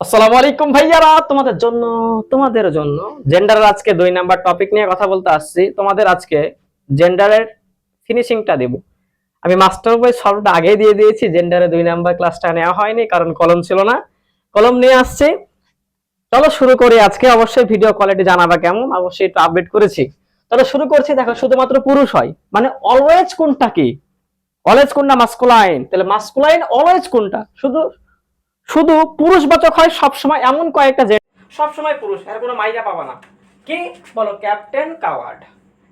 আসসালামু আলাইকুম ভাইয়ারা, তোমাদের জন্য তোমাদের জন্য জেন্ডারের আজকে দুই নাম্বার টপিক নিয়ে কথা বলতে আসছি। তোমাদের আজকে জেন্ডারের ফিনিশিংটা দেব। আমি মাস্টার বই সবটা আগে দিয়ে দিয়েছি জেন্ডারে দুই নাম্বার ক্লাসটা নেওয়া হয়নি, কারণ কলম ছিল না। কলম নিয়ে আসছি। চলো শুরু করি আজকে। অবশ্যই ভিডিও কোয়ালিটি জানাবা কেমন, অবশ্যই একটু আপডেট করেছি। চলো শুরু করছি, দেখো শুধুমাত্র পুরুষ হয়। মানে অলওয়েজ কোনটা কি? অলওয়েজ কোনটা মাস্কুলাইন তাহলে মাস্কুলাইন অলওয়েজ কোনটা? শুধু শুধু পুরুষবাচক হয়, সবসময় এমন কয়েকটা যে সবসময় পুরুষ এর কোনো মাইয়া পাবা না। কি? বলো, ক্যাপ্টেন কাওয়ার্ড।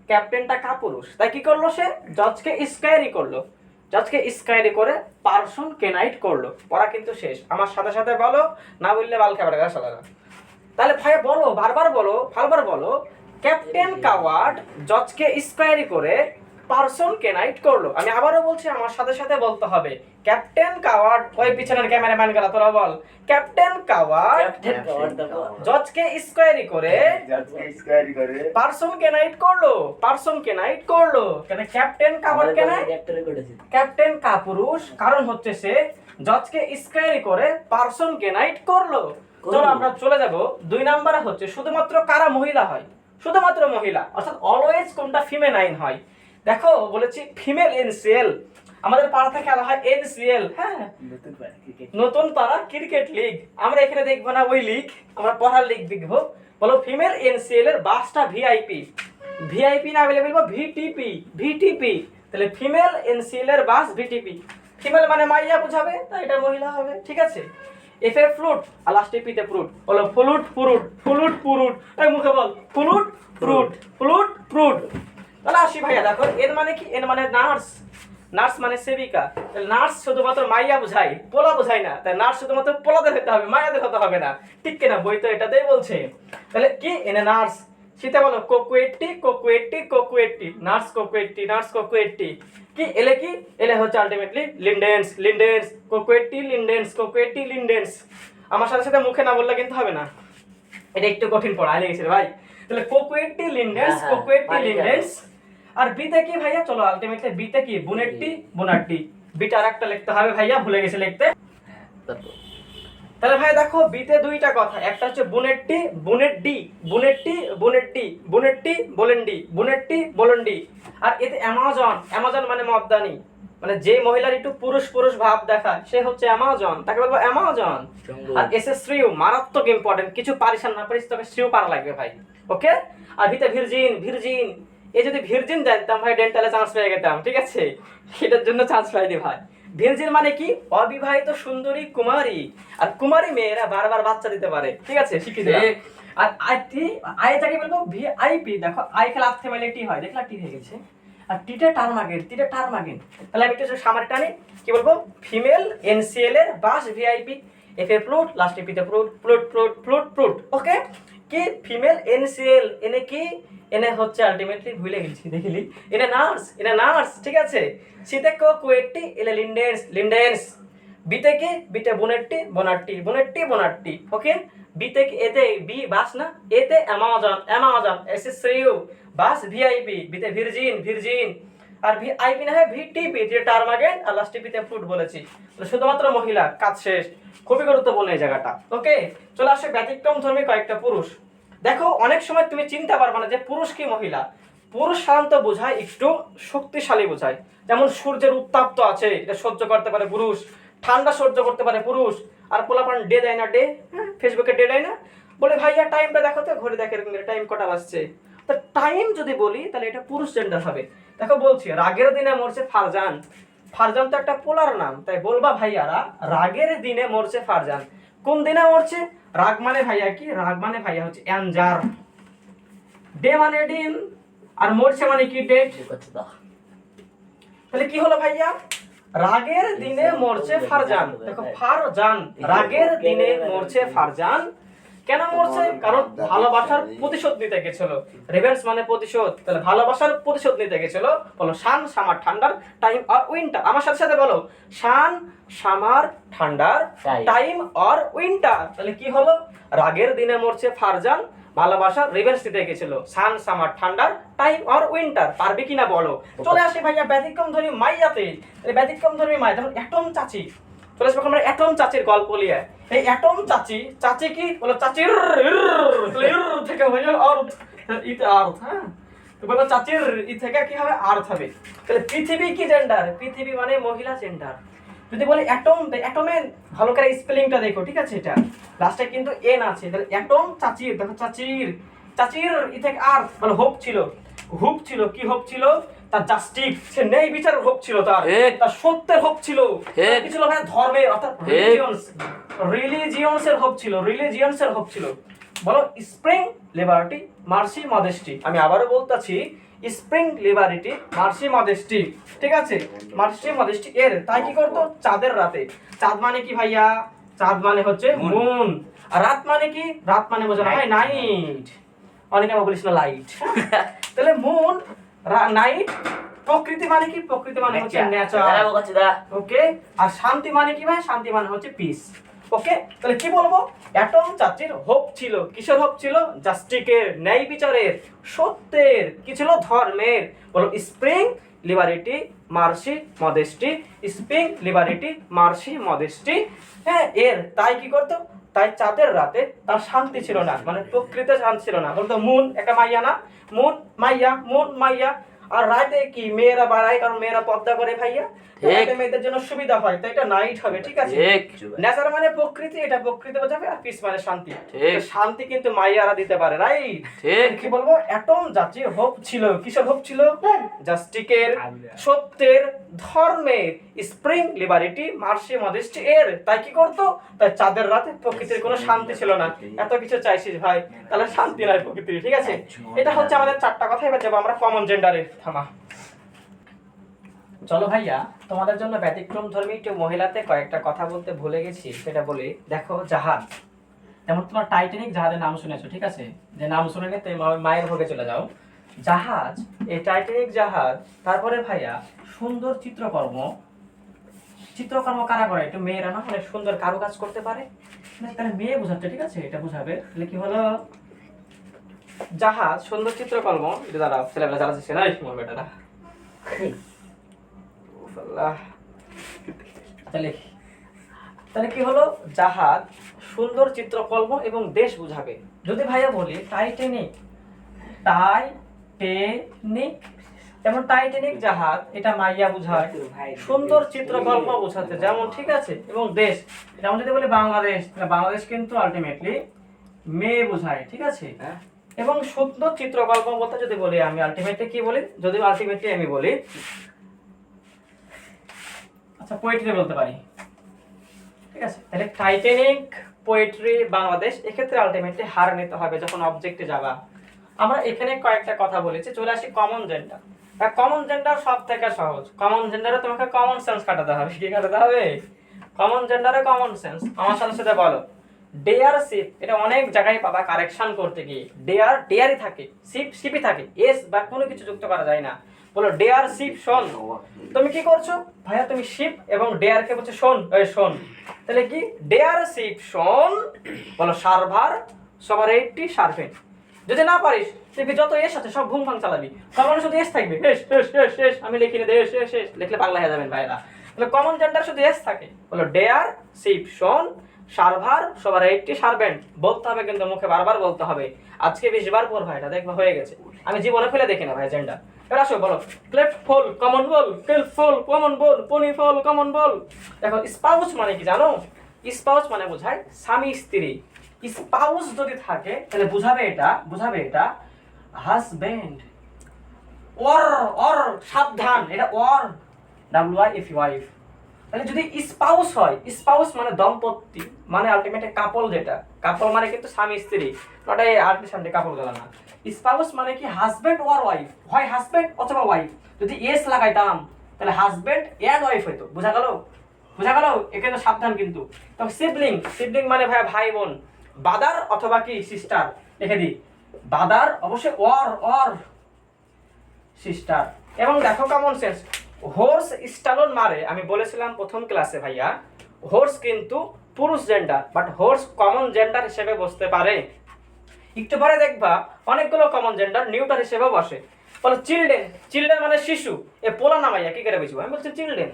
ক্যাপ্টেনটা কা পুরুষ তাই কি করল সে? জজকে স্কায়ারি করল। জজকে স্কায়ারি করে পার্সন কেনাইট করল। পড়া কিন্তু শেষ। আমার সাথে সাথে বলো, না বললে বাল খাবার গা সালারা তাহলে ভাই বলো, বারবার বলো ভালবার বলো, ক্যাপ্টেন কাওয়ার্ড জজকে স্কোয়ারি করে পার্সন কেনাইট করল। আমি আবারও বলছি আমার সাথে সাথে বলতে হবে। ক্যাপ্টেন কাওয়ার্ড ওই পিছনের ক্যামেরাম্যান গেলা তোরা বল। ক্যাপ্টেন কাওয়ার্ড জজকে স্কোয়ারি করে পার্সন কেনাইট করল পার্সন কেনাইট করল। কেন ক্যাপ্টেন কাওয়ার্ড কেনাই ক্যাপ্টেন কাপুরুষ কারণ হচ্ছে সে জজকে স্কোয়ারি করে পার্সন কেনাইট করল। চলো আমরা চলে যাব। দুই নাম্বারে হচ্ছে শুধুমাত্র কারা মহিলা হয়? শুধুমাত্র মহিলা অর্থাৎ অলওয়েজ কোনটা ফিমেনাইন হয়? দেখো বলেছি ফিমেল এনসিএল আমাদের পাড়াতে খেলা হয় এনসিএল হ্যাঁ। নতুন পাড়া ক্রিকেট লিগ আমরা এখানে দেখব না ওই লিগ আমরা পড়ার লিগ দেখব। বলো ফিমেল এনসিএল এর বাসটা ভিআইপি ভিআইপি না অ্যাভেলেবল বলব ভিটিপি ভিটিপি তাহলে ফিমেল এনসিএল এর বাস ভিটিপি ফিমেল মানে মাইয়া বুঝাবে তাই এটা মহিলা হবে ঠিক আছে? এফ এ ফ্লুট আর লাস্টে পিতে ফ্রুট বলো ফ্লুট ফ্রুট ফ্লুট ফ্রুট এই মুখে বল ফ্লুট ফ্রুট ফ্লুট ফ্রুট তাহলে আসি ভাইয়া, দেখো, এর মানে কি? এর মানে নার্স। নার্স মানে সেবিকা। নার্স শুধুমাত্র মাইয়া বোঝায়, পোলা বোঝায় না। তাই নার্স শুধুমাত্র পোলাদের হতে হবে, মায়াদের হতে হবে না। ঠিক কিনা? বই তো এটাতেই বলছে। তাহলে কি এনে নার্স? শীতে বলো, কোকুয়েটটি কোকুয়েটটি কোকুয়েটটি। Nurse কোকুয়েটটি nurse, কোকুয়েটটি। কি? এলে কি? এলে হচ্ছে আলটিমেটলি লিন্ডেন্স লিন্ডেন্স কোকুয়েটটি লিন্ডেন্স কোকুয়েটটি লিন্ডেন্স আমার সাথে সাথে মুখে না বললে কিন্তু হবে না। এটা একটু কঠিন পড়া লেগেছে ভাই। তাহলে কোকুয়েটটি লিন্ডেন্স হ্যাঁ, হ্যাঁ, কোকুয়েটটি লিন্ডেন্স আর বিতে কি ভাইয়া? চলো আলটিমেটলি বিতে কি? বুনেটটি? বুনাট্টি। বিটা আর একটা লিখতে হবে ভাইয়া ভুলে গেছে লিখতে। তাহলে ভাই দেখো বিতে দুইটা কথা। একটা হচ্ছে বুনেটটি বুনেটডি বুনেটটি বুনেটটি বুনেটটি বোলেন্ডি বুনেটটি বোলন্ডি। আর এতে অ্যামাজন অ্যামাজন মানে মদ্দানি মানে যে মহিলার একটু পুরুষ পুরুষ ভাব দেখায় সে হচ্ছে অ্যামাজন তাকে বলব অ্যামাজন আর এস এস শ্রিউ মারাত্মক ইম্পর্টেন্ট কিছু পারিস না পারিস তোকে শ্রিউ পারা লাগবে ভাই। ওকে আর ভিতে ভিরজিন ভিরজিন এ যদি ভিরজিন জানতাম ভাই ডেন্টালে চান্স পেয়ে যেতাম ঠিক আছে? সেটার জন্য চান্স পাইনি ভাই। ভিরজিন মানে কি? অবিবাহিত সুন্দরী কুমারী। আর কুমারী মেয়েরা বারবার বাচ্চা দিতে পারে ঠিক আছে? শিখি দিলাম। আর আইটি আই যাকে বলব ভিআইপি দেখো আই খেলা আর্থে মাইলে টি হয়। দেখলা টি হয়ে গেছে? আর টিটা টার্ম আগেন টিটা টার্ম আগেন তাহলে আমি একটু সামার টানি কি বলব? ফিমেল এনসিএল এর bus VIP F A flute লাস্টে পিতে flute flute flute flute flute okay কি ফিমেল এনসিএল এনে কি? এনে হচ্ছে আলটিমেটলি ভুলে গেছি দেখিলি এনে নার্স এনে নার্স ঠিক আছে? শীতে কো, কুয়েটটি এলে লিন্ডেন্স লিন্ডেন্স বিতে কি? বিতে বোনেটটি, বোনাট্টি বোনেটটি, বোনাট্টি ওকে বিতে এতে বি বাস না? এতে Amazon Amazon S S U বাস ভিআইপি বিতে ভিরজিন ভিরজিন। আর ভি আইপি না হয় ভিটিপি যে টার্ম আগে আর লাস্টে পিতে ফ্রুট বলেছি। শুধুমাত্র মহিলা, কাজ শেষ। খুবই গুরুত্বপূর্ণ এই জায়গাটা। ওকে, চলে আসে ব্যতিক্রম ধর্মী কয়েকটা পুরুষ। দেখো, অনেক সময় তুমি চিনতে পারবে না যে পুরুষ কি মহিলা? পুরুষ সাধারণত বোঝায় একটু শক্তিশালী বোঝায়। যেমন সূর্যের উত্তাপ তো আছে এটা সহ্য করতে পারে পুরুষ। ঠান্ডা সহ্য করতে পারে পুরুষ। আর পোলাপান ডে দেয় না ডে হ্যাঁ ফেসবুকে ডে দেয় না। বলে ভাইয়া টাইমটা দেখো তো ঘড়ি দেখে এরকম টাইম কটা বাজছে? তো টাইম যদি বলি তাহলে এটা পুরুষ জেন্ডার হবে। দেখো বলছি রাগের দিনে মরছে ফারজান। ফারজান তো একটা পোলার নাম তাই বলবা ভাইয়ারা রাগের দিনে মরছে ফারজান। কোন দিনে মরছে? রাগ মানে ভাইয়া কি? রাগ মানে ভাইয়া হচ্ছে অ্যানজার। ডে মানে ডিম আর মরছে মানে কি ডেট তাহলে কি হলো ভাইয়া? রাগের দিনে মরছে ফারজান। দেখো ফারজান রাগের দিনে মরছে ফারজান। কেন মরছে? কারণ ভালোবাসার প্রতিশোধ নিতে গেছিল। রিভেন্স মানে প্রতিশোধ। তাহলে ভালোবাসার প্রতিশোধ নিতে গেছিল। বলো শান সামার ঠান্ডার টাইম আর উইন্টার আমার সাথে সাথে বলো শান সামার ঠান্ডার টাইম আর উইন্টার তাহলে কি হলো? রাগের দিনে মরছে ফারজান। ভালোবাসার রিভেন্স দিতে গেছিল। সান সামার ঠান্ডার টাইম আর উইন্টার পারবে কিনা বলো? চলে আসে ভাইয়া ব্যতিক্রম ধর্মী মাইয়াতে। ব্যতিক্রম ধর্মী মাই যেমন অ্যাটম চাচি। চলে আসব আমরা অ্যাটম চাচির গল্প নিয়ে। এই অ্যাটম চাচি চাচি কি? বলো, চাচির থেকে হয়ে হ্যাঁ? তো চাচির ই থেকে কি হবে? আর্থ হবে। তাহলে পৃথিবী কি জেন্ডার পৃথিবী মানে মহিলা জেন্ডার যদি বলি অ্যাটম অ্যাটমের ভালো করে স্পেলিংটা দেখো ঠিক আছে এটা? লাস্টে কিন্তু এন আছে তাহলে অ্যাটম চাচির দেখো চাচির চাচির ই থেকে আর্থ মানে হোপ ছিল। হুপ ছিল কি হোপ ছিল? তার জাস্টিক সে নেই বিচারের হোপ ছিল তার। তার সত্যের হোপ ছিল। কি ছিল ভাই? ধর্মের অর্থাৎ। রিলিজিয়ন্স রিলিজিয়ন্স এর হোপ ছিল রিলিজিয়ন্স এর হোপ ছিল। বলো স্প্রিং লিবার্টি মার্সি মডেস্টি আমি আবারও বলতাছি স্প্রিং লিবারিটি মার্সি মডেস্টি ঠিক আছে? মার্সি মডেস্টি এর তাই কি করতো? চাঁদের রাতে। চাঁদ মানে কি ভাইয়া? চাঁদ মানে হচ্ছে মুন আর রাত মানে কি? রাত মানে বোঝা না ভাই নাইট অনেকে আমার বলিস না লাইট তাহলে মুন নাইট প্রকৃতি মানে কি? প্রকৃতি মানে হচ্ছে নেচার ওকে আর শান্তি মানে কি ভাই? শান্তি মানে হচ্ছে পিস ওকে তাহলে কি বলব? অ্যাটম চাচির হোপ ছিল। কিসের হোপ ছিল? জাস্টিকের ন্যায় বিচারের, সত্যের, কি ছিল? ধর্মের। বলো spring liberty mercy modesty spring liberty mercy modesty হ্যাঁ এর, তাই কি করতো? তাই চাঁদের রাতে তার শান্তি ছিল না। মানে প্রকৃতি শান্তি ছিল না। বলতো মুন একটা মাইয়া না? মুন মাইয়া মুন মাইয়া। আর রাতে কি? মেয়েরা বাড়ায় কারণ মেয়েরা পর্দা করে ভাইয়া। রাতে মেয়েদের জন্য সুবিধা হয় তো এটা নাইট হবে ঠিক আছে? নেচার মানে প্রকৃতি এটা প্রকৃতি বোঝাবে আর পিস মানে শান্তি। শান্তি কিন্তু মাইয়ারা দিতে পারে রাইট কি বলব? অ্যাটম জাতি হোপ ছিল কিসের হোপ ছিল? জাস্টিকের সত্যের ধর্মের স্প্রিং লিবারিটি মার্সি মডেস্টি এর। তাই কি করতো? তাই চাঁদের রাতে প্রকৃতির কোনো শান্তি ছিল না। এত কিছু চাইছিস ভাই তাহলে শান্তি নাই প্রকৃতির ঠিক আছে? এটা হচ্ছে আমাদের চারটা কথা এবার যাব আমরা কমন জেন্ডারে থামা। চলো ভাইয়া, তোমাদের জন্য ব্যতিক্রম ধর্মী একটু মহিলাতে কয়েকটা কথা বলতে ভুলে গেছি, সেটা বলি, দেখো জাহাজ। যেমন তোমার টাইটানিক জাহাজের নাম শুনেছো, ঠিক আছে? যে নাম শুনে নিতে মায়ের ভোগে চলে যাও। জাহাজ, এই টাইটানিক জাহাজ, তারপরে ভাইয়া, সুন্দর চিত্রকর্ম। চিত্রকর্ম কারা করে? একটু মেয়েরা না অনেক সুন্দর কারুকাজ করতে পারে? তাহলে মেয়ে বোঝাচ্ছে, ঠিক আছে? এটা বোঝাবে। তাহলে কি হলো? জাহাজ সুন্দর চিত্রকর্ম এটা দাঁড়াও ছেলেবেলা জ্বালাচ্ছে না তোমার বেটারা। উফ, তাহলে তাহলে কি হলো? জাহাজ সুন্দর চিত্রকল্প এবং দেশ বুঝাবে। যদি ভাইয়া বলি টাইটানিক। টাইটেনিক? যেমন টাইটানিক জাহাজ এটা মাইয়া বুঝায়। সুন্দর চিত্রকল্প বোঝাতে যেমন ঠিক আছে এবং দেশ। যেমন যদি বলি বাংলাদেশ বাংলাদেশ কিন্তু আলটিমেটলি মেয়ে বোঝায় ঠিক আছে? এবং সুন্দর চিত্রকল্প বলতে যদি বলি আমি আলটিমেটলি কি বলি? যদি আলটিমেটলি আমি বলি আচ্ছা পোয়েট্রি বলতে পারি। ঠিক আছে? তাহলে টাইটানিক পোয়েট্রি বাংলাদেশ, এক্ষেত্রে আলটিমেটলি হার নিতে হবে যখন অবজেক্টে যাবা। আমরা এখানে কয়েকটা কথা বলেছি, চলে আসি কমন জেন্ডার কমন জেন্ডার সব থেকে সহজ। কমন জেন্ডারে তোমাকে কমন সেন্স কাটাতে হবে। কি কাটাতে হবে? কমন জেন্ডারে কমন সেন্স আমার সাথে সাথে বলো। ডেয়ার শিপ এটা অনেক জায়গায় পাবা কারেকশন করতে গিয়ে। ডেয়ার ডেয়ারই থাকে শিপ শিপই থাকে এস বা কোনো কিছু যুক্ত করা যায় না। বলো ডেয়ার শিপ শোন। তুমি কি করছ? ভাইয়া, তুমি শিপ এবং ডেয়ার কে বলছো শোন শোন। তাহলে কি? ডেয়ার শিপ শোন, বলো সার্ভার সবার এইটটি সার্ভেন্ট যদি না পারিস, তুই যত এস আছে সব ঘুম ভাঙ চালাবি কমন শুধু এস থাকবে। এস এস এস এস আমি লিখি না এস এস এস লিখলে পাগলা হয়ে যাবেন ভাইরা তাহলে কমন জেন্ডার শুধু এস থাকে। বলো ডেয়ার শিপ শোন সার্ভার, সবার এইটটি সার্ভেন্ট। বলতে হবে কিন্তু মুখে বারবার বলতে হবে। আজকে বিশ বার পর ভাই, এটা দেখবা হয়ে গেছে। আমি জীবনে ফেলে দেখি না ভাই জেন্ডার এবার আসো, বলো। ক্লেফট ফল কমন বল ক্লেফট ফল কমন বল পনি ফল কমন বল দেখো স্পাউস মানে কি জানো? স্পাউস মানে বোঝায় স্বামী, স্ত্রী। স্পাউস যদি থাকে, তাহলে বুঝাবে এটা বুঝাবে এটা হাজবেন্ড অর অর সাবধান। এটা or W I F wife তাহলে যদি স্পাউস হয় স্পাউস মানে দম্পতি মানে আলটিমেটলি কাপল যেটা। কাপল মানে কিন্তু স্বামী, স্ত্রী। নট এই আর্টিসানটি কাপল গেল না। স্পাউস মানে কি হাজবেন্ড ওর ওয়াইফ হয় হাজবেন্ড অথবা ওয়াইফ যদি এস লাগাইতাম, তাহলে হাজবেন্ড এন্ড ওয়াইফ হইতো। বুঝা গেল? বুঝা গেল? এখানে সাবধান কিন্তু। তবে সিবলিং সিবলিং মানে ভাই ভাই বোন বাদার অথবা কি সিস্টার লিখে দিই। বাদার অবশ্যই অর অর সিস্টার এবং দেখো কমন সেন্স হোর্স স্টালন মারে, আমি বলেছিলাম প্রথম ক্লাসে ভাইয়া হোর্স কিন্তু পুরুষ gender but horse common gender হিসেবে বসতে পারে। একটু পরে দেখবা, অনেকগুলো কমন জেন্ডার নিউটার হিসেবে বসে। বলো চিলড্রেন চিলড্রেন মানে শিশু, এ পোলা না ভাইয়া কি করে বুঝব? আমি বলছি চিলড্রেন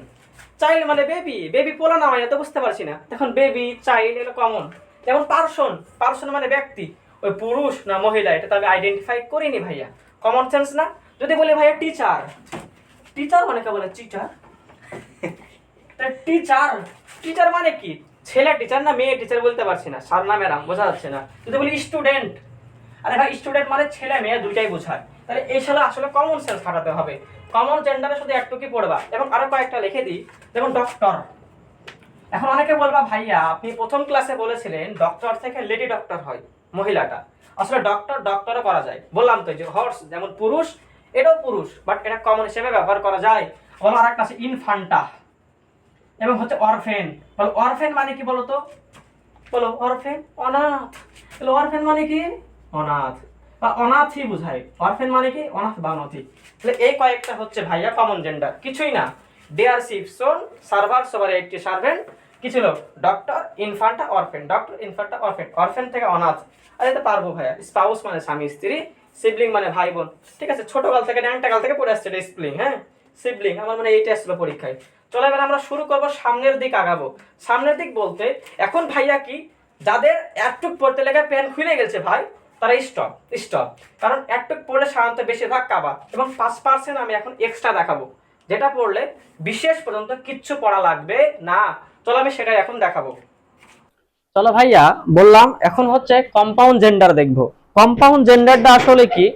চাইল্ড মানে বেবি বেবি পোলা না হয় তো বুঝতে পারছি না। এখন বেবি চাইল্ড এগুলো কমন যেমন পার্সন পার্সন মানে ব্যক্তি, ওই পুরুষ না মহিলা, এটা তো আমি আইডেন্টিফাই করিনি ভাইয়া। কমন সেন্স না? যদি বলি ভাইয়া টিচার টিচার মানে কে বলে? টিচার টিচার টিচার মানে কি? ছেলে টিচার না মেয়ে টিচার বলতে পারছি না। সার না ম্যাডাম বোঝা যাচ্ছে না। যদি বলি স্টুডেন্ট আরে ভাই স্টুডেন্ট মানে ছেলে মেয়ে দুইটাই বোঝায়। তাহলে এই সালে আসলে কমন সেন্স খাটাতে হবে। কমন জেন্ডারে শুধু একটু কি পড়বা। এবং আরও কয়েকটা লিখে দিই। যেমন ডক্টর এখন অনেকে বলবা, ভাইয়া, আপনি প্রথম ক্লাসে বলেছিলেন ডক্টর থেকে লেডি ডক্টর হয়, মহিলাটা। আসলে ডক্টর ডক্টরও করা যায়। বললাম তো যে হর্স যেমন পুরুষ এটাও পুরুষ বাট এটা কমন হিসেবে ব্যবহার করা যায়। বলো আর একটা আছে ইনফান্টা এবং হচ্ছে অরফেন বলো অরফেন মানে কি বলো তো বলো অরফেন অনাথ। বলো অরফেন মানে কি? অনাথ। বা অনাথই বোঝায়। অরফেন মানে কি? অনাথ বা অনাথি। তাহলে এই কয়েকটা হচ্ছে ভাইয়া কমন জেন্ডার কিছুই না। দেয়ার শিপসন সার্ভার সবার একটি সার্ভেন্ট কি ছিল doctor infanta orphan doctor infanta orphan orphan থেকে অনাথ। আরে তো পারব ভাইয়া স্পাউস মানে স্বামী, স্ত্রী। সিবলিং মানে ভাই বোন ঠিক আছে ছোটকাল থেকে ন্যাংটাকাল থেকে পড়ে আসছে এটা স্প্লিং হ্যাঁ? সিবলিং আমার মানে এইটা আসলো পরীক্ষায়। চলো এবার আমরা শুরু করব, সামনের দিক আগাবো। সামনের দিক বলতে, এখন ভাইয়া কি, যাদের একটুক পড়তে লেগে পেন খুলে গেছে ভাই, তারা স্টপ স্টপ কারণ একটুক পড়লে সাধারণত বেশিরভাগ কাবা। এবং পাঁচ পার্সেন্ট আমি এখন এক্সট্রা দেখাবো। যেটা পড়লে বিশেষ পর্যন্ত কিচ্ছু পড়া লাগবে না। চলো আমি সেটাই এখন দেখাবো। চলো ভাইয়া, বললাম, এখন হচ্ছে কম্পাউন্ড জেন্ডার দেখব। কম্পাউন্ড জেন্ডারটা আসলে কি?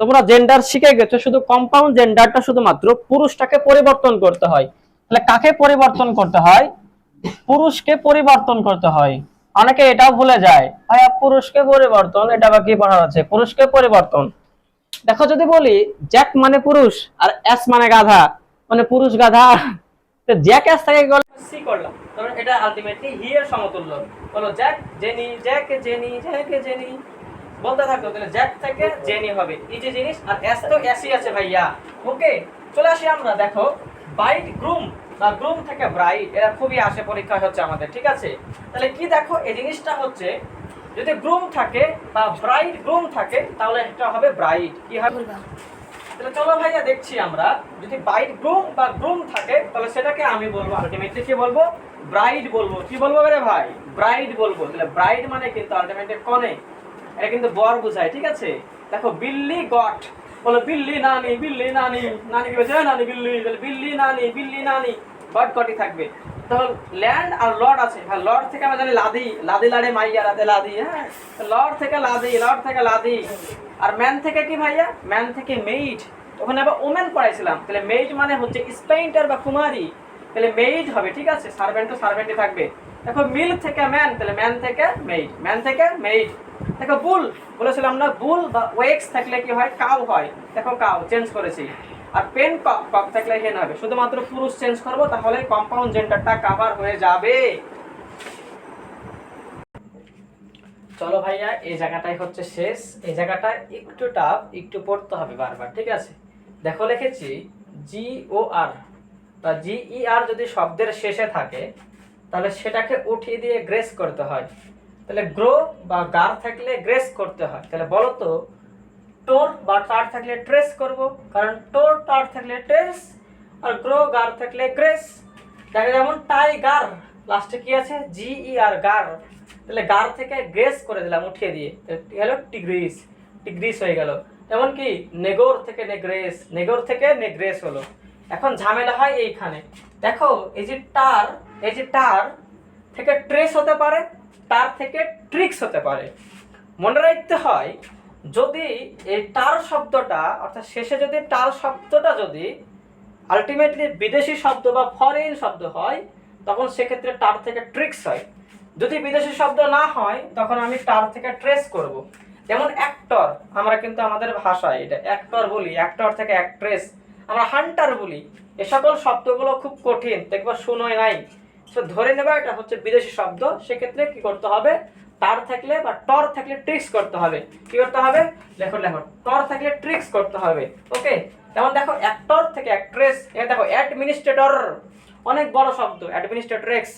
তোমরা জেন্ডার শিখে গেছো, শুধু কম্পাউন্ড জেন্ডারটা শুধুমাত্র পুরুষটাকে পরিবর্তন করতে হয়। তাহলে কাকে পরিবর্তন করতে হয়? পুরুষকে পরিবর্তন করতে হয়। অনেকে এটাও ভুলে যায় ভাইয়া পুরুষকে পরিবর্তন, এটা বা কি পড়া আছে? পুরুষকে পরিবর্তন। দেখো, যদি বলি জ্যাক মানে পুরুষ আর এস মানে গাধা মানে পুরুষ গাধা। তো জ্যাক এস থেকে গেল সি করলাম। তবে এটা আলটিমেটলি হি এর সমতুল্য। বলো Jack Jenny Jack Jenny Jack Jenny বলতে থাকো তাহলে জ্যাক থেকে জেনি হবে। এই যে জিনিস আর এস তো এসই আছে ভাইয়া। ওকে চলে আসি আমরা দেখো বাইট গ্রুম বা গ্রুম থেকে ব্রাইট এরা খুবই আসে পরীক্ষা হচ্ছে আমাদের ঠিক আছে? তাহলে কি দেখো এই জিনিসটা হচ্ছে যদি গ্রুম থাকে বা ব্রাইট গ্রুম থাকে তাহলে এটা হবে ব্রাইট কি হবে? তাহলে চলো ভাইয়া দেখছি আমরা যদি বাইট গ্রুম বা গ্রুম থাকে তাহলে সেটাকে আমি বলব আলটিমেটলি কি বলব? ব্রাইড বলব। কি বলব রে ভাই? ব্রাইড বলব। তাহলে ব্রাইড মানে কিন্তু আলটিমেটলি কনে? এটা কিন্তু বর বোঝায়, ঠিক আছে? দেখো, বিল্লি গট। বলো, বিল্লি নানি বিল্লি নানি নানি কি বলছে? "এ নানি বিল্লি বিল্লি নানি বিল্লি নানি, গট গটই থাকবে। তখন ল্যান্ড আর লর্ড আছে। হ্যাঁ লর্ড থেকে আমরা জানি লাদি লাদি লাড়ে মাইয়া রাতে লাদি হ্যাঁ? লর্ড থেকে লাদি, লর্ড থেকে লাদি। আর ম্যান থেকে কি ভাইয়া? ম্যান থেকে মেইড। ওখানে আবার ওমেন পড়াইছিলাম। তাহলে মেইড মানে হচ্ছে স্পেন্টার বা কুমারী। তাহলে মেইড হবে, ঠিক আছে? সার্ভেন্ট তো সার্ভেন্টই থাকবে। দেখো মিল থেকে ম্যান তাহলে ম্যান থেকে মেইড ম্যান থেকে মেইড দেখো বুল বলেছিলাম না বুল বা ওয়েক্স থাকলে কি হয়? কাউ হয়। দেখো কাউ চেঞ্জ করেছি। আর পেন কক থাকলে হেন হবে। শুধুমাত্র পুরুষ চেঞ্জ করব, তাহলে কম্পাউন্ড জেন্ডারটা কাভার হয়ে যাবে। চলো ভাইয়া, এই জায়গাটাই হচ্ছে শেষ। এই জায়গাটা একটু টাফ একটু পড়তে হবে বারবার, ঠিক আছে? দেখো, লিখেছি জি ও আর বা জি ই আর যদি শব্দের শেষে থাকে তাহলে সেটাকে উঠিয়ে দিয়ে গ্রেস করতে হয়। তাহলে গ্রো বা গার থাকলে গ্রেস করতে হয়। তাহলে বলো তো টোর বা টার থাকলে ট্রেস করব, কারণ টোর টার থাকলে ট্রেস আর গ্রো গার থাকলে গ্রেস দেখা যেমন টাইগার লাস্টে কি আছে? জি ই আর গার তাহলে গার থেকে গ্রেস করে দিলাম উঠিয়ে দিয়ে। হলো? টিগ্রিস টিগ্রিস হয়ে গেল। যেমন কি, নেগোর থেকে নেগ্রেস নেগোর থেকে নেগ্রেস হলো। এখন ঝামেলা হয় এইখানে। দেখো, এই যে টার এই যে টার থেকে ট্রেস হতে পারে, তার থেকে ট্রিক্স হতে পারে। মনে রাখতে হয়, যদি এই টার শব্দটা, অর্থাৎ শেষে যদি টার শব্দটা যদি আলটিমেটলি বিদেশি শব্দ বা ফরেন শব্দ হয়, তখন সেক্ষেত্রে টার থেকে ট্রিক্স হয়। যদি বিদেশি শব্দ না হয়, তখন আমি টার থেকে ট্রেস করব। যেমন অ্যাক্টর আমরা কিন্তু আমাদের ভাষায় এটা অ্যাক্টর বলি অ্যাক্টর থেকে অ্যাক্ট্রেস আমরা হান্টার বলি। এ সকল শব্দগুলো খুব কঠিন, দেখবা শুনোয় নাই। তো ধরে নেবা, এটা হচ্ছে বিদেশি শব্দ। সেক্ষেত্রে কি করতে হবে? তার থাকলে বা টর থাকলে ট্রিক্স করতে হবে। কি করতে হবে? লেখো লেখো টর থাকলে ট্রিক্স করতে হবে। ওকে যেমন দেখো অ্যাক্টর থেকে অ্যাক্ট্রেস এখানে দেখো অ্যাডমিনিস্ট্রেটর অনেক বড় শব্দ অ্যাডমিনিস্ট্রেটরেক্স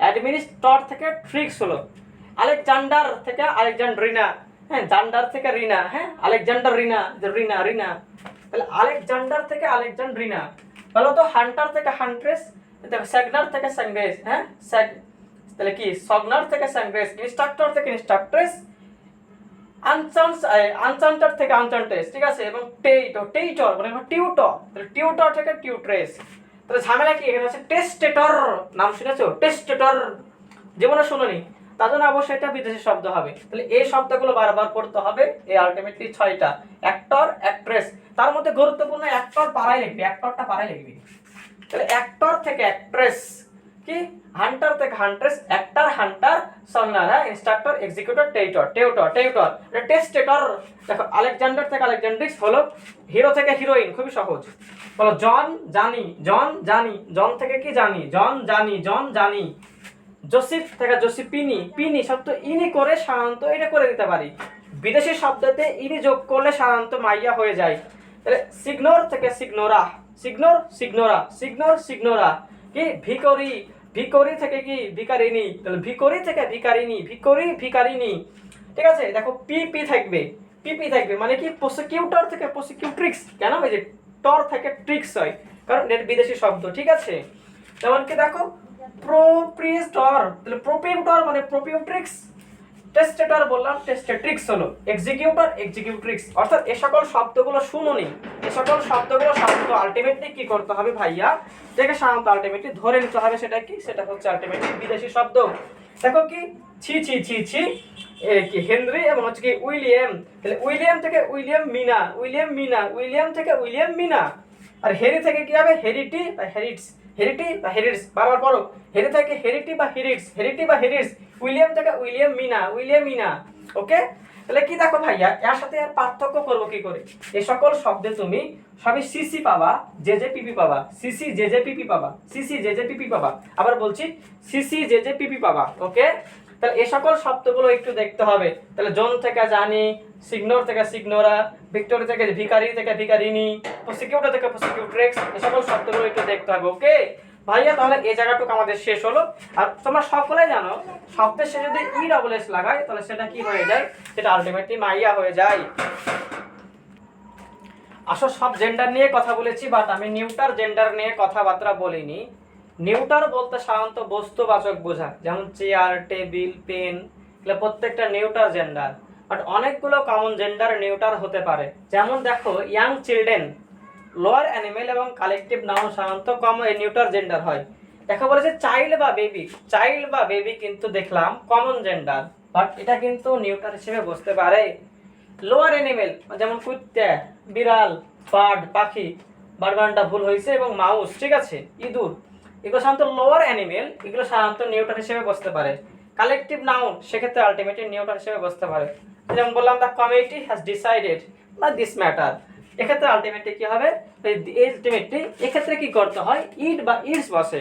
অ্যাডমিনিস্ট্রর থেকে ট্রিক্স হলো। আলেকজান্ডার থেকে আলেকজান্ড্রিনা হ্যাঁ জান্ডার থেকে রিনা হ্যাঁ আলেকজান্ডার রিনা রিনা রিনা তাহলে আলেকজান্ডার থেকে আলেকজান্ড্রিনা বলো তো হান্টার থেকে হান্ট্রেস দেখো স্যাগনার থেকে স্যাংগ্রেস হ্যাঁ? স্যাগ তাহলে কি? সগনার থেকে স্যাংগ্রেস ইনস্ট্রাক্টর থেকে ইনস্ট্রাক্ট্রেস আনচান্স আনচান্টার থেকে আনচান্টেস ঠিক আছে? এবং টেইটর টেইটর মানে টিউটর তাহলে টিউটর থেকে টিউট্রেস তাহলে ঝামেলা কি? এখানে আছে টেস্টেটর নাম শুনেছো? টেস্টেটর জীবনে শুনোনি? তার জন্য অবশ্যই এটা বিদেশি শব্দ হবে। তাহলে এই শব্দগুলো বারবার পড়তে হবে, এই আলটিমেটলি ছয়টা। অ্যাক্টর অ্যাক্ট্রেস তার মধ্যে গুরুত্বপূর্ণ অ্যাক্টর পাড়ায় লিখবি অ্যাক্টরটা পাড়ায় লিখবি। তাহলে অ্যাক্টর থেকে অ্যাক্ট্রেস কি? হান্টার থেকে হান্ট্রেস অ্যাক্টর হান্টার সন্নার হ্যাঁ? ইনস্ট্রাক্টর এক্সিকিউটর টেইটর টেউটর টেউটর টেস্টেটর দেখো, আলেকজান্ডার থেকে আলেকজান্ড্রিক্স হলো হিরো থেকে হিরোইন খুবই সহজ। বলো, জন জানি জন জানি, জন থেকে কি জানি? জন জানি জন জানি। জোসিফ থেকে জোসিপিনি পিনি শব্দ ইনি করে সাধারণত এটা করে দিতে পারি। বিদেশি শব্দতে ইনি যোগ করলে সাধারণত মাইয়া হয়ে যায়। তাহলে সিগনোর থেকে সিগনোরা সিগনোর সিগনোরা সিগনোর সিগনোরা কি? ভিকরি ভিকরি থেকে কি? ভিকারিনী তাহলে ভিকরি থেকে ভিকারিনী ভিকরি ভিকারিনী ঠিক আছে? দেখো পি পি থাকবে। পি পি থাকবে মানে কি? প্রসিকিউটর থেকে প্রসিকিউট্রিক্স কেন? এই যে টর থেকে ট্রিক্স হয়। কারণ এটা বিদেশি শব্দ, ঠিক আছে? যেমন কি দেখো? প্রোপ্রিস্টর তাহলে প্রোপিউটর মানে প্রোপিউট্রিক্স টেস্টেটর বললাম টেস্টেট্রিক্স হলো এক্সিকিউটর এক্সিকিউট্রিক্স অর্থাৎ এ সকল শব্দগুলো শুনুনি এ সকল শব্দগুলো সাধারণত আলটিমেটলি কি করতে হবে ভাইয়া? যেটা সাধারণত আলটিমেটলি ধরে নিতে হবে সেটা কি? সেটা হচ্ছে আলটিমেটলি বিদেশি শব্দ। দেখো কি, ছি ছি ছি ছি কি, হেনরি এবং হচ্ছে কি উইলিয়াম। তাহলে উইলিয়াম থেকে Wilhelmina Wilhelmina, William থেকে উইলিয়াম মিনা। আর হেরি থেকে কি হবে? হেরিটি বা হেরিটস। হেরিটি বা হেরিটস, বারবার পড়ো হেরি থেকে হেরিটি বা হেরিটস, হেরিটি বা হেরিটস। উইলিয়াম থেকে Wilhelmina Wilhelmina, okay? তাহলে কি দেখো ভাইয়া, এর সাথে আর পার্থক্য করব কি করে? এ সকল শব্দে তুমি সবই সিসি পাবা জে জে পিপি পাবা সিসি জে জে পিপি পাবা সিসি জে জে পিপি পাবা। আবার বলছি সিসি জে জে পিপি পাবা, ওকে? তাহলে এ সকল শব্দগুলো একটু দেখতে হবে। তাহলে জন থেকে জানি, সিগনোর থেকে সিগনোরা, ভিক্টোরি থেকে ভিকারি থেকে ভিকারিনী প্রসিকিউটর থেকে প্রসিকিউট্রেক্স, এ সকল শব্দগুলো একটু দেখতে হবে, ওকে? ভাইয়া, তাহলে এই জায়গাটুকু আমাদের শেষ হলো। আর তোমরা সকলে জানো শব্দের শেষে যদি ই ডবল এস লাগায়, তাহলে সেটা কি হয়ে যায়? সেটা আলটিমেটলি মাইয়া হয়ে যায়। আসলে সব জেন্ডার নিয়ে কথা বলেছি বাট আমি নিউটার জেন্ডার নিয়ে কথাবার্তা বলিনি। নিউটার বলতে সাধারণত বস্তুবাচক বোঝা যেমন চেয়ার টেবিল পেন এগুলো প্রত্যেকটা নিউটার জেন্ডার বাট অনেকগুলো কমন জেন্ডার নিউটার হতে পারে। যেমন দেখো ইয়াং চিলড্রেন লোয়ার অ্যানিমেল এবং কালেকটিভ নাউন সাধারণত কম নিউটার জেন্ডার হয়। দেখা বলেছে চাইল্ড বা বেবি চাইল্ড বা বেবি কিন্তু দেখলাম কমন জেন্ডার বাট এটা কিন্তু নিউটার হিসেবে বসতে পারে। লোয়ার অ্যানিমেল যেমন কুত্তে, বিড়াল বার্ড পাখি বারবানটা ভুল হয়েছে এবং মাউস ঠিক আছে, ইঁদুর। এগুলো সাধারণত লোয়ার অ্যানিমেল এগুলো সাধারণত নিউটার হিসেবে বসতে পারে। কালেকটিভ নাউন সেক্ষেত্রে আলটিমেটলি নিউটার হিসেবে বসতে পারে। যেমন বললাম দ্য কমিটি হ্যাজ ডিসাইডেড বা দিস ম্যাটার এক্ষেত্রে আলটিমেটলি কি হবে? আলটিমেটলি এক্ষেত্রে কি করতে হয়? ইট বা ইটস বসে।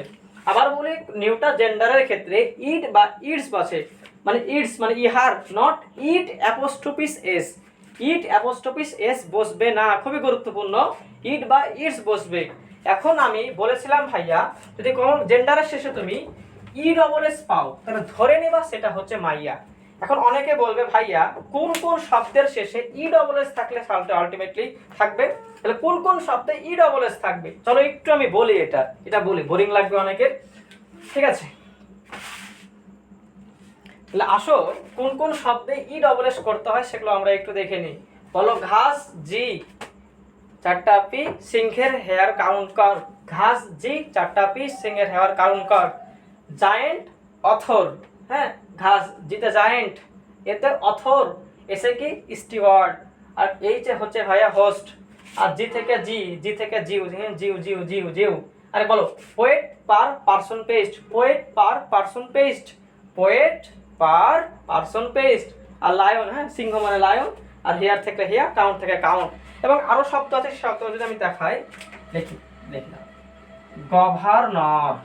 আবার বলি নিউটা জেন্ডারের ক্ষেত্রে ইট বা ইটস বসে। মানে ইটস মানে ইহার not it apostrophes S it apostrophes S বসবে না, খুবই গুরুত্বপূর্ণ। ইট বা ইটস বসবে। এখন আমি বলেছিলাম ভাইয়া, যদি কোনো জেন্ডারের শেষে তুমি ই ডবল এস পাও, তাহলে ধরে নেবা সেটা হচ্ছে মাইয়া। এখন অনেকে বলবে, ভাইয়া, কোন কোন শব্দের শেষে ই ডবল এস থাকলে সালটা আলটিমেটলি থাকবে? তাহলে কোন কোন শব্দে ই ডবল এস থাকবে? চলো একটু আমি বলি এটা। এটা বলি বোরিং লাগবে অনেকের। ঠিক আছে? তাহলে আসো, কোন কোন শব্দে ই ডবল এস করতে হয় সেগুলো আমরা একটু দেখে নিই। বলো, ঘাস, জি। চারটা পি, সিংহের হেয়ার কাউন্ট কর। ঘাস, জি। চারটা পি, সিংহের হেয়ার কাউন্ট কর। Giant, author. হ্যাঁ? ঘাস জিতে জায়েন্ট এতে অথর, এসে কি? স্টিওয়ার্ড আর এই যে হচ্ছে ভাইয়া হোস্ট আর জি থেকে জি জি থেকে জিউ জিউ জিউ জিউ জিউ আরে বলো poet peer parson priest poet peer parson priest poet peer parson priest আর লায়ন হ্যাঁ সিংহ মানে লায়ন আর হেয়ার থেকে হেয়ার কাউন্ট থেকে কাউন্ট এবং আরও শব্দ আছে শব্দ যদি আমি দেখাই, দেখি দেখলাম গভর্নর,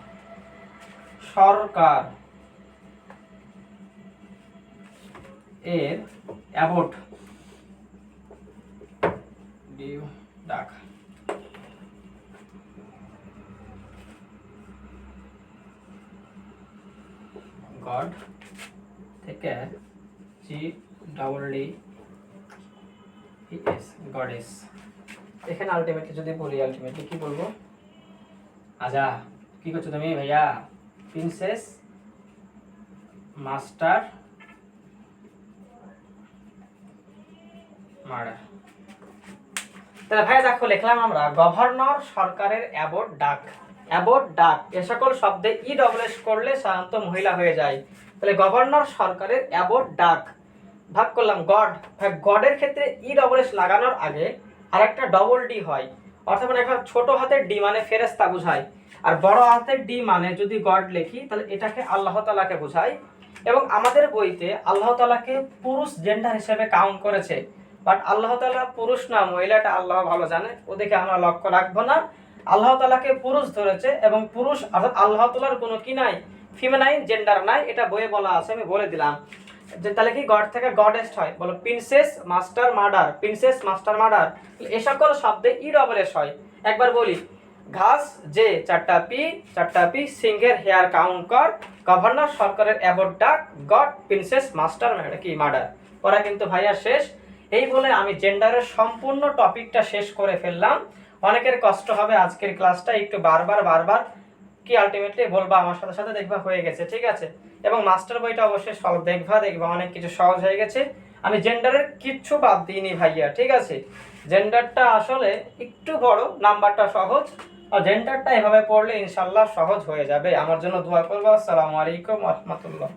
সরকার। এর অ্যাবোট ডিউ ডাক। গড থেকে G double D S goddess. এখানে আলটিমেটলি যদি বলি আলটিমেটলি কি বলব? আজা কি করছ তুমি ভাইয়া? প্রিন্সেস মাস্টার তাহলে ভাই দেখো, লিখলাম আমরা, গভর্নর সরকারের অ্যাবোর্ড ডাক। অ্যাবোর্ড ডাক, এ সকল শব্দে ই ডবল এস করলে সাধারণত মহিলা হয়ে যায়। তাহলে গভর্নর সরকারের অ্যাবোর্ড ডাক। ভাগ করলাম, গড। গডের ক্ষেত্রে ই ডবল এস লাগানোর আগে আরেকটা ডবল ডি হয়। অর্থাৎ মানে এখন ছোট হাতের ডি মানে ফেরেস্তা বোঝায়, আর বড় হাতের ডি মানে যদি গড লিখি, তাহলে এটাকে আল্লাহ তালাকে বোঝায়। এবং আমাদের বইতে আল্লাহ তালাকে পুরুষ জেন্ডার হিসেবে কাউন্ট করেছে। বাট আল্লাহ তালা পুরুষ না, মহিলাটা আল্লাহ ভালো জানে। ওদিকে আমরা লক্ষ্য রাখব না। আল্লাহ তালাকে পুরুষ ধরেছে এবং পুরুষ অর্থাৎ আল্লাহ তালার কোনো কি নাই ফিমেনাইন জেন্ডার নাই, এটা বইয়ে বলা আছে, আমি বলে দিলাম। যে তাহলে কি গড থেকে গডেস্ট হয়? বলো princess master murder princess master murder এ সকল শব্দে ই হয়। একবার বলি, ঘাস যে চারটা পি চারটা পি, সিংহের হেয়ার কাউন্ট কর গভর্নর সরকারের aboard duck god princess master কি মার্ডার ওরা কিন্তু ভাইয়া শেষ। এই বলে আমি জেন্ডারের সম্পূর্ণ টপিকটা শেষ করে ফেললাম। অনেকের কষ্ট হবে আজকের ক্লাসটা, একটু বারবার বারবার কি আলটিমেটলি বলবা আমার সাথে সাথে দেখবা হয়ে গেছে, ঠিক আছে? এবং মাস্টার বইটা অবশ্যই সব দেখবা দেখবা অনেক কিছু সহজ হয়ে গেছে। আমি জেন্ডারের কিচ্ছু বাদ দিইনি ভাইয়া, ঠিক আছে? জেন্ডারটা আসলে একটু বড়, নাম্বারটা সহজ। আর জেন্ডারটা এভাবে পড়লে ইনশাল্লাহ সহজ হয়ে যাবে। আমার জন্য দোয়া করব। আসসালামু আলাইকুম রহমতুল্লাহ।